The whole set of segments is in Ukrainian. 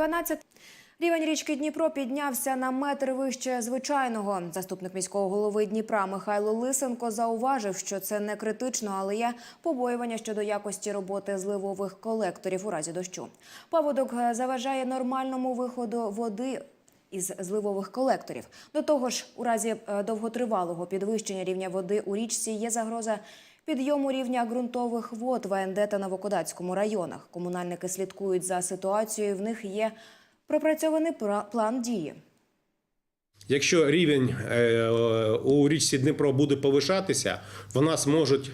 12. Рівень річки Дніпро піднявся на метр вище звичайного. Заступник міського голови Дніпра Михайло Лисенко зауважив, що це не критично, але є побоювання щодо якості роботи зливових колекторів у разі дощу. Паводок заважає нормальному виходу води із зливових колекторів. До того ж, у разі е, довготривалого підвищення рівня води у річці є загроза підйому рівня ґрунтових вод в АНД та Новокодацькому районах. Комунальники слідкують за ситуацією. В них є пропрацьований пра- план дії. Якщо рівень е, у річці Дніпро буде повишатися, в нас можуть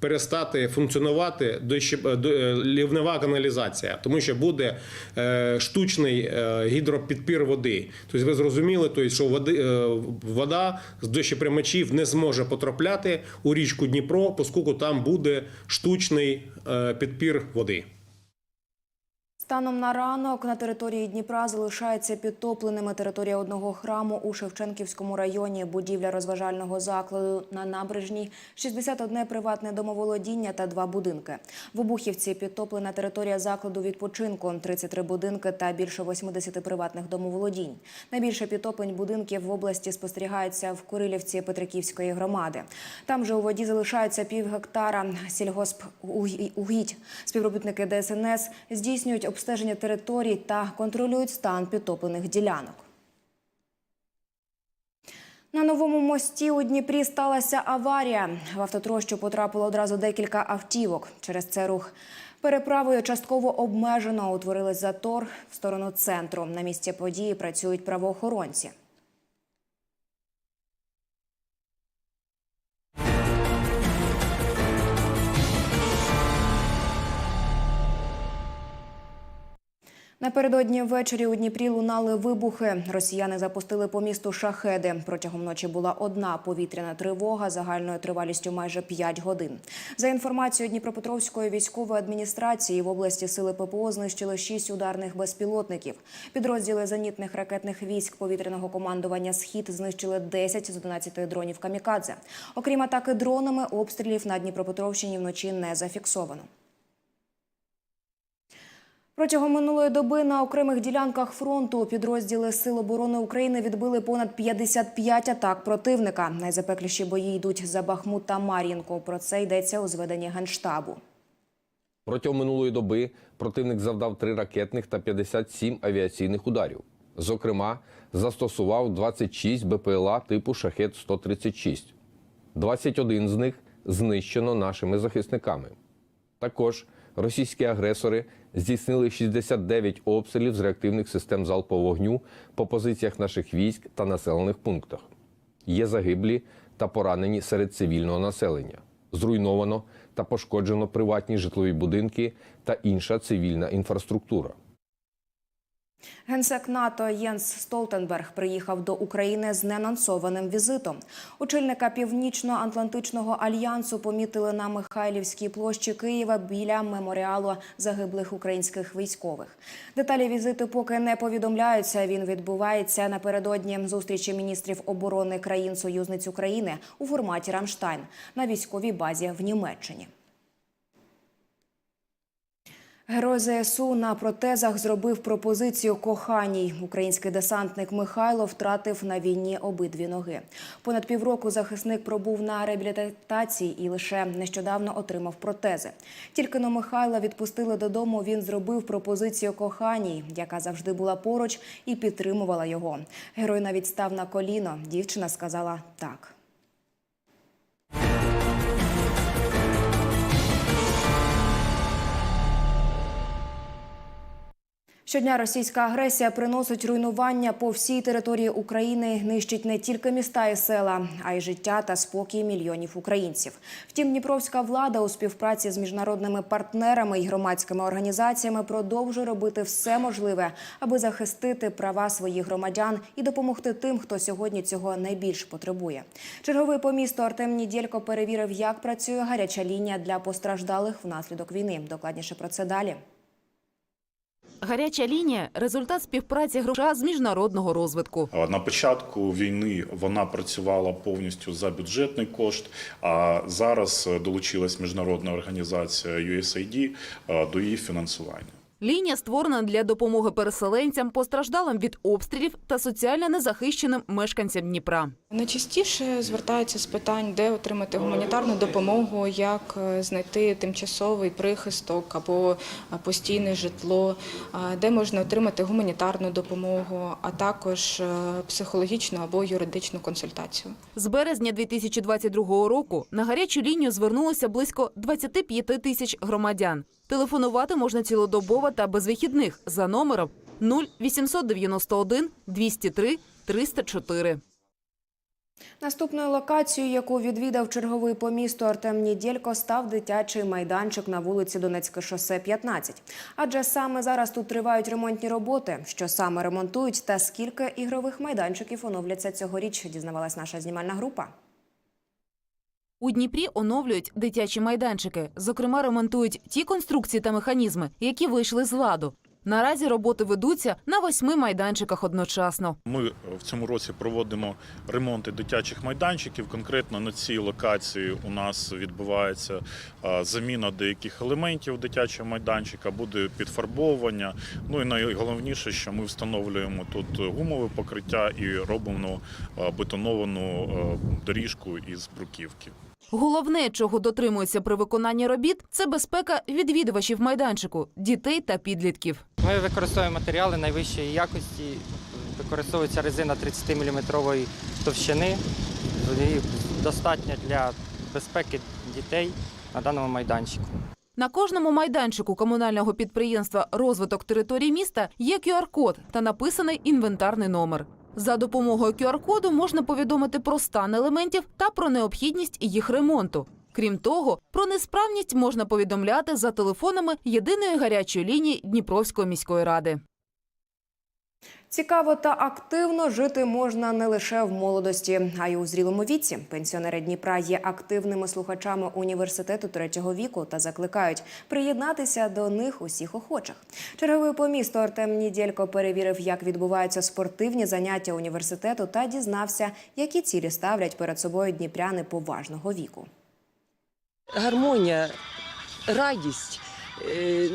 перестати функціонувати до- е, лівнева каналізація, тому що буде е, штучний е, гідропідпір води. Тобто ви зрозуміли, тобто, що е, вода з дощоприймачів не зможе потрапляти у річку Дніпро, оскільки там буде штучний е, підпір води. Станом на ранок на території Дніпра залишається підтопленими територія одного храму у Шевченківському районі, будівля розважального закладу на набережній, 61 приватне домоволодіння та два будинки. В Обухівці підтоплена територія закладу відпочинку, 33 будинки та більше 80 приватних домоволодінь. Найбільше підтоплень будинків в області спостерігається в Курилівці Петриківської громади. Там же у воді залишається пів гектара сільгоспугідь. Співробітники ДСНС здійснюють обстеження територій та контролюють стан підтоплених ділянок. На новому мості у Дніпрі сталася аварія. В автотрощу потрапило одразу декілька автівок. Через це рух переправою частково обмежено. утворили затор в сторону центру. На місці події працюють правоохоронці. Напередодні ввечері у Дніпрі лунали вибухи. Росіяни запустили по місту шахеди. Протягом ночі була одна повітряна тривога загальною тривалістю майже 5 годин. За інформацією Дніпропетровської військової адміністрації, в області сили ППО знищили 6 ударних безпілотників. Підрозділи зенітних ракетних військ повітряного командування Схід знищили 10 з 11 дронів камікадзе. Окрім атаки дронами, обстрілів на Дніпропетровщині вночі не зафіксовано. Протягом минулої доби на окремих ділянках фронту підрозділи Сил оборони України відбили понад 55 атак противника. Найзапекліші бої йдуть за Бахмут та Мар'їнку. Про це йдеться у зведенні Генштабу. Протягом минулої доби противник завдав 3 ракетних та 57 авіаційних ударів. Зокрема, застосував 26 БПЛА типу Шахет-136. 21 з них знищено нашими захисниками. Також російські агресори здійснили 69 обстрілів з реактивних систем залпового вогню по позиціях наших військ та населених пунктах. Є загиблі та поранені серед цивільного населення. Зруйновано та пошкоджено приватні житлові будинки та інша цивільна інфраструктура. Генсек НАТО Єнс Столтенберг приїхав до України з ненансованим візитом. Очільника Північно-Атлантичного альянсу помітили на Михайлівській площі Києва біля меморіалу загиблих українських військових. Деталі візиту поки не повідомляються. Він відбувається напередодні зустрічі міністрів оборони країн-союзниць України у форматі Рамштайн на військовій базі в Німеччині. Герой ЗСУ на протезах зробив пропозицію коханій. Український десантник Михайло втратив на війні обидві ноги. Понад півроку захисник пробув на реабілітації і лише нещодавно отримав протези. Тільки но Михайла відпустили додому. Він зробив пропозицію коханій, яка завжди була поруч і підтримувала його. Герой навіть став на коліно. Дівчина сказала так. Щодня російська агресія приносить руйнування по всій території України, нищить не тільки міста і села, а й життя та спокій мільйонів українців. Втім, дніпровська влада у співпраці з міжнародними партнерами і громадськими організаціями продовжує робити все можливе, аби захистити права своїх громадян і допомогти тим, хто сьогодні цього найбільш потребує. Черговий по місту Артем Нідєлько перевірив, як працює гаряча лінія для постраждалих внаслідок війни. Докладніше про це далі. Гаряча лінія результат співпраці гроша з міжнародного розвитку. На початку війни вона працювала повністю за бюджетний кошт. А зараз е, долучилась міжнародна організація USAID е, до її фінансування. Лінія створена для допомоги переселенцям, постраждалим від обстрілів та соціально незахищеним мешканцям Дніпра. Найчастіше звертаються з питань, де отримати гуманітарну допомогу, як е, знайти тимчасовий прихисток або е, постійне житло, де можна отримати гуманітарну допомогу, а також е, психологічну або юридичну консультацію. З березня 2022 року на гарячу лінію звернулося близько 25 тисяч громадян. Телефонувати можна цілодобово та без вихідних за номером 0891 203 304. Наступною локацією, яку відвідав черговий по місту Артем Нідєлько, став дитячий майданчик на вулиці Донецьке шосе 15. Адже саме зараз тут тривають ремонтні роботи. Що саме ремонтують та скільки ігрових майданчиків оновляться цьогоріч, дізнавалась наша знімальна група. У Дніпрі оновлюють дитячі майданчики. Зокрема, ремонтують ті конструкції та механізми, які вийшли з ладу. Наразі роботи ведуться на восьми майданчиках одночасно. Ми в цьому році проводимо ремонти дитячих майданчиків. Конкретно на цій локації у нас відбувається заміна деяких елементів дитячого майданчика, буде підфарбовування. Ну і найголовніше, що ми встановлюємо тут гумове покриття і робимо бетоновану доріжку із бруківки. Головне, чого дотримуються при виконанні робіт, це безпека відвідувачів майданчику, дітей та підлітків. Ми використовуємо матеріали найвищої якості. Використовується резина 30-мм товщини. Її достатньо для безпеки дітей на даному майданчику. На кожному майданчику комунального підприємства Розвиток територій міста є QR-код та написаний інвентарний номер. За допомогою QR-коду можна повідомити про стан елементів та про необхідність їх ремонту. Крім того, про несправність можна повідомляти за телефонами єдиної гарячої лінії Дніпровської міської ради. Цікаво та активно жити можна не лише в молодості, а й у зрілому віці. Пенсіонери Дніпра є активними слухачами університету третього віку та закликають приєднатися до них усіх охочих. Черговий по місту Артем Нідєлько перевірив, як відбуваються спортивні заняття університету, та дізнався, які цілі ставлять перед собою дніпряни поважного віку. гармонія, радість, е,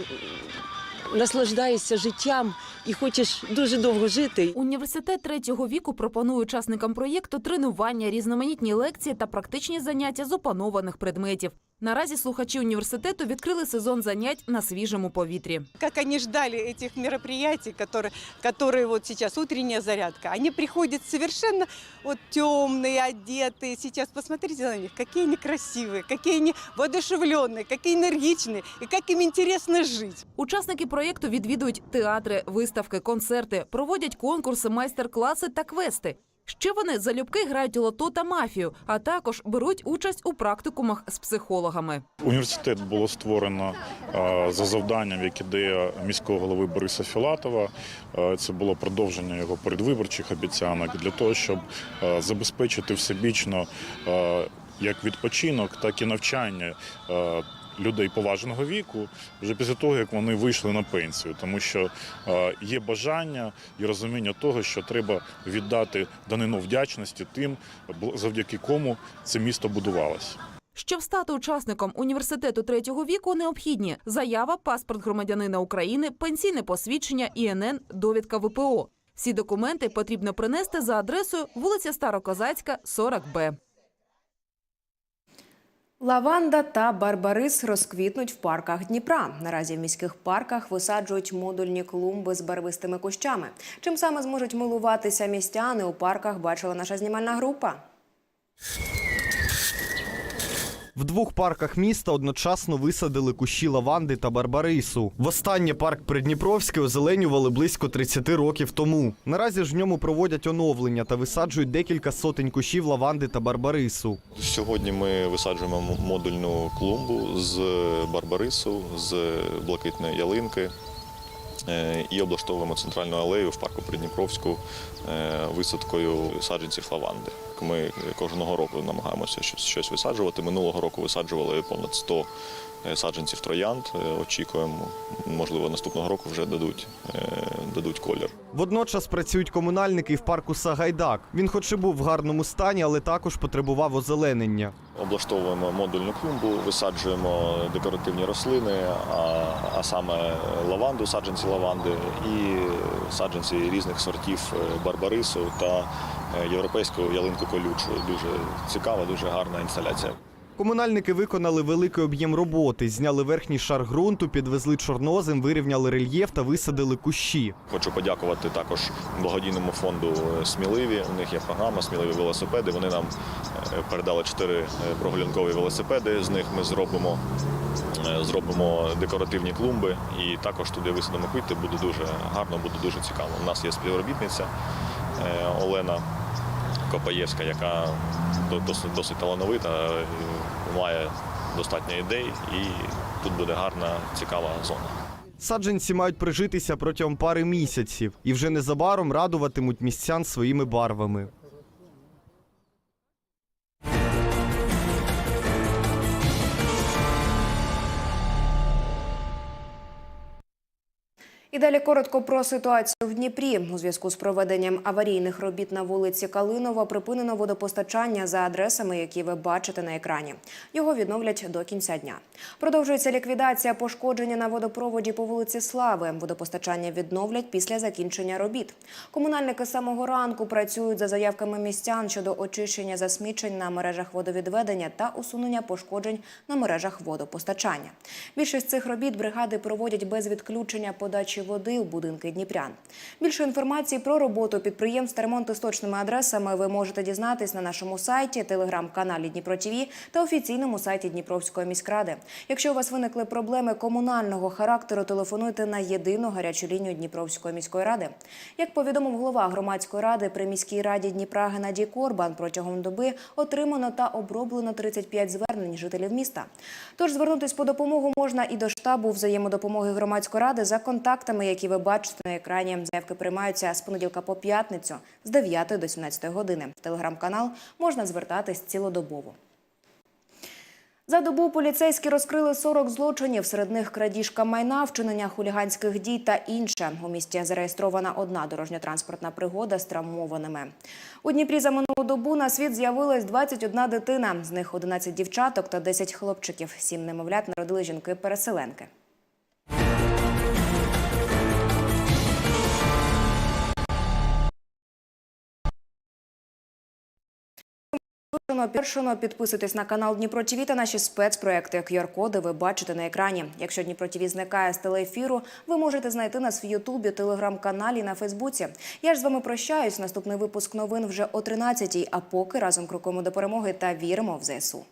наслаждаєшся життям і хочеш дуже довго жити. Університет третього віку пропонує учасникам проєкту тренування, різноманітні лекції та практичні заняття з опанованих предметів. Наразі слухачі університету відкрили сезон занять на свіжому повітрі. как они ждали этих мероприятий, которые, которые вот сейчас утренняя зарядка, они приходят совершенно вот темные, одетые. Сейчас посмотрите на них, какие они красивые, какие они воодушевленные, какие энергичные и как им интересно жить. Учасники проєкту відвідують театри, виставки, концерти, проводять конкурси, майстер-класи та квести. Ще вони залюбки грають лото та мафію, а також беруть участь у практикумах з психологами. Університет було створено за завданням, як ідея міського голови Бориса Філатова. Це було продовження його передвиборчих обіцянок для того, щоб забезпечити всебічно як відпочинок, так і навчання. Людей поважного віку вже після того, як вони вийшли на пенсію, тому що е, є бажання і розуміння того, що треба віддати данину вдячності тим, завдяки кому це місто будувалося. Щоб стати учасником університету третього віку, необхідні заява, паспорт громадянина України, пенсійне посвідчення, ІНН, довідка ВПО. Всі документи потрібно принести за адресою вулиця Старокозацька, 40Б. Лаванда та барбарис розквітнуть в парках Дніпра. Наразі в міських парках висаджують модульні клумби з барвистими кущами. Чим саме зможуть милуватися містяни у парках, бачила наша знімальна група. В двох парках міста одночасно висадили кущі лаванди та барбарису. Востаннє парк Придніпровський озеленювали близько 30 років тому. Наразі ж в ньому проводять оновлення та висаджують декілька сотень кущів лаванди та барбарису. Сьогодні ми висаджуємо модульну клумбу з барбарису, з блакитної ялинки е, і облаштовуємо центральну алею в парку Придніпровську е, висадкою саджанців лаванди. Ми кожного року намагаємося щось, щось висаджувати. Минулого року висаджували понад 100 саджанців троянд. Е, Очікуємо, можливо, наступного року вже дадуть, е, дадуть колір. Водночас працюють комунальники і в парку Сагайдак. Він хоч і був в гарному стані, але також потребував озеленення. Облаштовуємо модульну клумбу, висаджуємо декоративні рослини, а, а саме лаванду, саджанці лаванди і саджанці різних сортів е, барбарису та європейського ялинку колючу. Дуже цікава, дуже гарна інсталяція. Комунальники виконали великий об'єм роботи, зняли верхній шар ґрунту, підвезли чорнозем, вирівняли рельєф та висадили кущі. Хочу подякувати також благодійному фонду Сміливі. У них є програма Сміливі велосипеди. Вони нам е, передали чотири е, прогулянкові велосипеди. З них ми зробимо, е, зробимо декоративні клумби і також туди висадимо квіти. Буде дуже гарно, буде дуже цікаво. У нас є співробітниця е, Олена Копаєвська, яка досить, досить талановита, е, має достатньо ідей, і тут буде гарна, цікава зона. Саджанці мають прижитися протягом пари місяців і вже незабаром радуватимуть містян своїми барвами. І далі коротко про ситуацію в Дніпрі. У зв'язку з проведенням аварійних робіт на вулиці Калинова припинено водопостачання за адресами, які ви бачите на екрані. Його відновлять до кінця дня. Продовжується ліквідація пошкодження на водопроводі по вулиці Слави. Водопостачання відновлять після закінчення робіт. Комунальники самого ранку працюють за заявками містян щодо очищення засмічень на мережах водовідведення та усунення пошкоджень на мережах водопостачання. Більшість цих робіт бригади проводять без відключення подачі води у будинки дніпрян. Більше інформації про роботу підприємств та ремонту з точними адресами ви можете дізнатись на нашому сайті, телеграм-каналі Дніпро ТІВІ та офіційному сайті Дніпровської міськради. Якщо у вас виникли проблеми комунального характеру, телефонуйте на єдину гарячу лінію Дніпровської міської ради. Як повідомив голова громадської ради при міській раді Дніпра Геннадій Корбан, протягом доби отримано та оброблено 35 звернень жителів міста. Тож звернутись по допомогу можна і до штабу взаємодопомоги громадської ради за контактами, які ви бачите на екрані. Заявки приймаються з понеділка по п'ятницю з 9 до 17 години. Телеграм-канал можна звертатись цілодобово. За добу поліцейські розкрили 40 злочинів, серед них крадіжка майна, вчинення хуліганських дій та інше. У місті зареєстрована одна дорожньо-транспортна пригода з травмованими. У Дніпрі за минулу добу на світ з'явилась 21 дитина. З них 11 дівчаток та 10 хлопчиків. Сім немовлят народили жінки-переселенки. Першено підписуйтесь на канал Дніпро ТВ та наші спецпроекти. QR-коди ви бачите на екрані. Якщо Дніпро ТВ зникає з телеефіру, ви можете знайти нас в Ютубі, телеграм-каналі на Фейсбуці. Я ж з вами прощаюсь. Наступний випуск новин вже о 13-й, А поки разом крокуємо до перемоги та віримо в ЗСУ.